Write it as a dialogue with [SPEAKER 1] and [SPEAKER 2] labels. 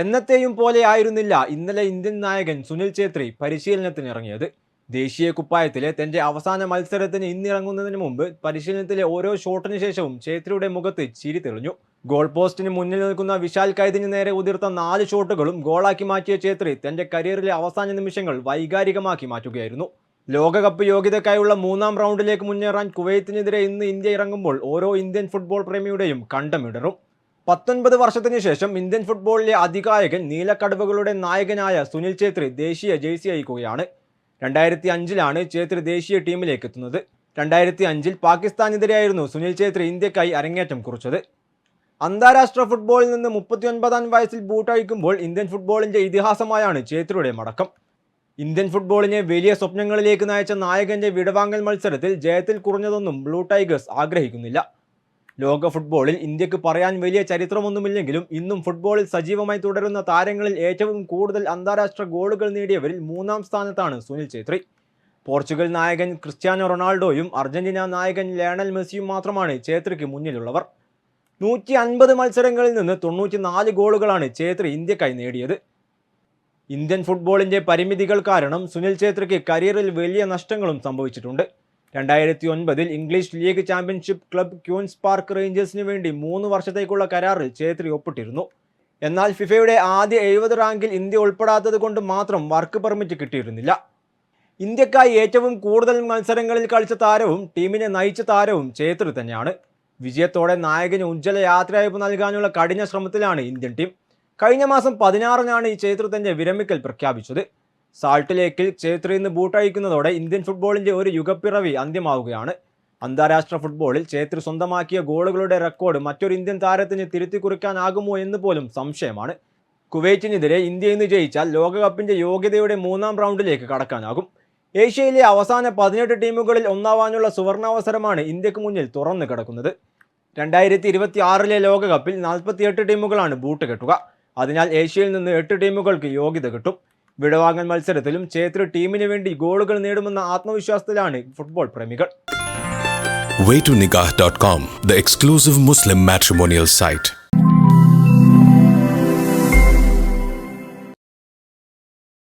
[SPEAKER 1] എന്നത്തെയും പോലെ ആയിരുന്നില്ല ഇന്നലെ ഇന്ത്യൻ നായകൻ സുനിൽ ഛേത്രി പരിശീലനത്തിന് ഇറങ്ങിയത് ദേശീയ കുപ്പായത്തിലെ തന്റെ അവസാന മത്സരത്തിന് ഇന്നിറങ്ങുന്നതിന് മുമ്പ് പരിശീലനത്തിലെ ഓരോ ഷോട്ടിന് ശേഷവും ഛേത്രിയുടെ മുഖത്ത് ചിരി തെളിഞ്ഞു. ഗോൾ പോസ്റ്റിന് മുന്നിൽ നിൽക്കുന്ന വിശാൽ കൈദിന് നേരെ ഉതിർത്ത നാല് ഷോട്ടുകളും ഗോളാക്കി മാറ്റിയ ഛേത്രി തന്റെ കരിയറിലെ അവസാന നിമിഷങ്ങൾ വൈകാരികമാക്കി മാറ്റുകയായിരുന്നു. ലോകകപ്പ് യോഗ്യതയ്ക്കായുള്ള മൂന്നാം റൗണ്ടിലേക്ക് മുന്നേറാൻ കുവൈത്തിനെതിരെ ഇന്ന് ഇന്ത്യ ഇറങ്ങുമ്പോൾ ഓരോ ഇന്ത്യൻ ഫുട്ബോൾ പ്രേമിയുടെയും കണ്ടമിടറും പത്തൊൻപത് വർഷത്തിന് ശേഷം ഇന്ത്യൻ ഫുട്ബോളിലെ അധികായകൻ നീലക്കടവുകളുടെ നായകനായ സുനിൽ ഛേത്രി ദേശീയ ജേഴ്സി അയക്കുകയാണ് രണ്ടായിരത്തി അഞ്ചിലാണ് ഛേത്രി ദേശീയ ടീമിലേക്ക് എത്തുന്നത്. രണ്ടായിരത്തി അഞ്ചിൽ പാകിസ്ഥാനെതിരെയായിരുന്നു സുനിൽ ഛേത്രി ഇന്ത്യക്കായി അരങ്ങേറ്റം കുറിച്ചത്. അന്താരാഷ്ട്ര ഫുട്ബോളിൽ നിന്ന് മുപ്പത്തിയൊൻപതാം വയസ്സിൽ ബൂട്ടഴിക്കുമ്പോൾ ഇന്ത്യൻ ഫുട്ബോളിന്റെ ഇതിഹാസമായാണ് ഛേത്രിയുടെ മടക്കം. ഇന്ത്യൻ ഫുട്ബോളിനെ വലിയ സ്വപ്നങ്ങളിലേക്ക് നയിച്ച നായകന്റെ വിടവാങ്ങൽ മത്സരത്തിൽ ജയത്തിൽ കുറഞ്ഞതൊന്നും ബ്ലൂ ടൈഗേഴ്സ് ആഗ്രഹിക്കുന്നില്ല. ലോക ഫുട്ബോളിൽ ഇന്ത്യയ്ക്ക് പറയാൻ വലിയ ചരിത്രമൊന്നുമില്ലെങ്കിലും ഇന്നും ഫുട്ബോളിൽ സജീവമായി തുടരുന്ന താരങ്ങളിൽ ഏറ്റവും കൂടുതൽ അന്താരാഷ്ട്ര ഗോളുകൾ നേടിയവരിൽ മൂന്നാം സ്ഥാനത്താണ് സുനിൽ ഛേത്രി. പോർച്ചുഗൽ നായകൻ ക്രിസ്ത്യാനോ റൊണാൾഡോയും അർജന്റീന നായകൻ ലയണൽ മെസ്സിയും മാത്രമാണ് ഛേത്രിക്ക് മുന്നിലുള്ളവർ. നൂറ്റി അൻപത് മത്സരങ്ങളിൽ നിന്ന് തൊണ്ണൂറ്റി നാല് ഗോളുകളാണ് ഛേത്രി ഇന്ത്യക്കായി നേടിയത്. ഇന്ത്യൻ ഫുട്ബോളിന്റെ പരിമിതികൾ കാരണം സുനിൽ ഛേത്രിക്ക് കരിയറിൽ വലിയ നഷ്ടങ്ങളും സംഭവിച്ചിട്ടുണ്ട്. രണ്ടായിരത്തി ഒൻപതിൽ English league championship club Queens Park റേഞ്ചേഴ്സിന് വേണ്ടി മൂന്ന് വർഷത്തേക്കുള്ള കരാറിൽ ഛേത്രി ഒപ്പിട്ടിരുന്നു. എന്നാൽ ഫിഫയുടെ ആദ്യ എഴുപത് റാങ്കിൽ ഇന്ത്യ ഉൾപ്പെടാത്തത് കൊണ്ട് മാത്രം വർക്ക് പെർമിറ്റ് കിട്ടിയിരുന്നില്ല. ഇന്ത്യക്കായി ഏറ്റവും കൂടുതൽ മത്സരങ്ങളിൽ കളിച്ച താരവും ടീമിനെ നയിച്ച താരവും ഛേത്രി തന്നെയാണ്. വിജയത്തോടെ നായകന് ഉജ്ജ്വല യാത്രയയപ്പ് നൽകാനുള്ള കഠിന ശ്രമത്തിലാണ് ഇന്ത്യൻ ടീം. കഴിഞ്ഞ മാസം പതിനാറിനാണ് ഈ ഛേത്രി തന്റെ വിരമിക്കൽ പ്രഖ്യാപിച്ചത്. സാൾട്ട് ലേക്കിൽ ഛേത്രി നിന്ന് ബൂട്ടഴിക്കുന്നതോടെ ഇന്ത്യൻ ഫുട്ബോളിന്റെ ഒരു യുഗപ്പിറവി അന്ത്യമാവുകയാണ്. അന്താരാഷ്ട്ര ഫുട്ബോളിൽ ഛേത്രി സ്വന്തമാക്കിയ ഗോളുകളുടെ റെക്കോർഡ് മറ്റൊരു ഇന്ത്യൻ താരത്തിന് തിരുത്തി കുറിക്കാനാകുമോ എന്ന് പോലും സംശയമാണ്. കുവൈറ്റിനെതിരെ ഇന്ത്യ ഇന്ന് ജയിച്ചാൽ ലോകകപ്പിന്റെ യോഗ്യതയുടെ മൂന്നാം റൗണ്ടിലേക്ക് കടക്കാനാകും. ഏഷ്യയിലെ അവസാന പതിനെട്ട് ടീമുകളിൽ ഒന്നാവാനുള്ള സുവർണാവസരമാണ് ഇന്ത്യയ്ക്ക് മുന്നിൽ തുറന്നു കിടക്കുന്നത്. രണ്ടായിരത്തി ഇരുപത്തി ആറിലെ ലോകകപ്പിൽ നാൽപ്പത്തിയെട്ട് ടീമുകളാണ് ബൂട്ട് കെട്ടുക. അതിനാൽ ഏഷ്യയിൽ നിന്ന് എട്ട് ടീമുകൾക്ക് യോഗ്യത കിട്ടും. വിടവാങ്ങൽ മത്സരത്തിലും ഛേത്രി ടീമിന് വേണ്ടി ഗോളുകൾ നേടുമെന്ന ആത്മവിശ്വാസത്തിലാണ് ഫുട്ബോൾ പ്രേമികൾ
[SPEAKER 2] waytonikah.com, the exclusive Muslim matrimonial site.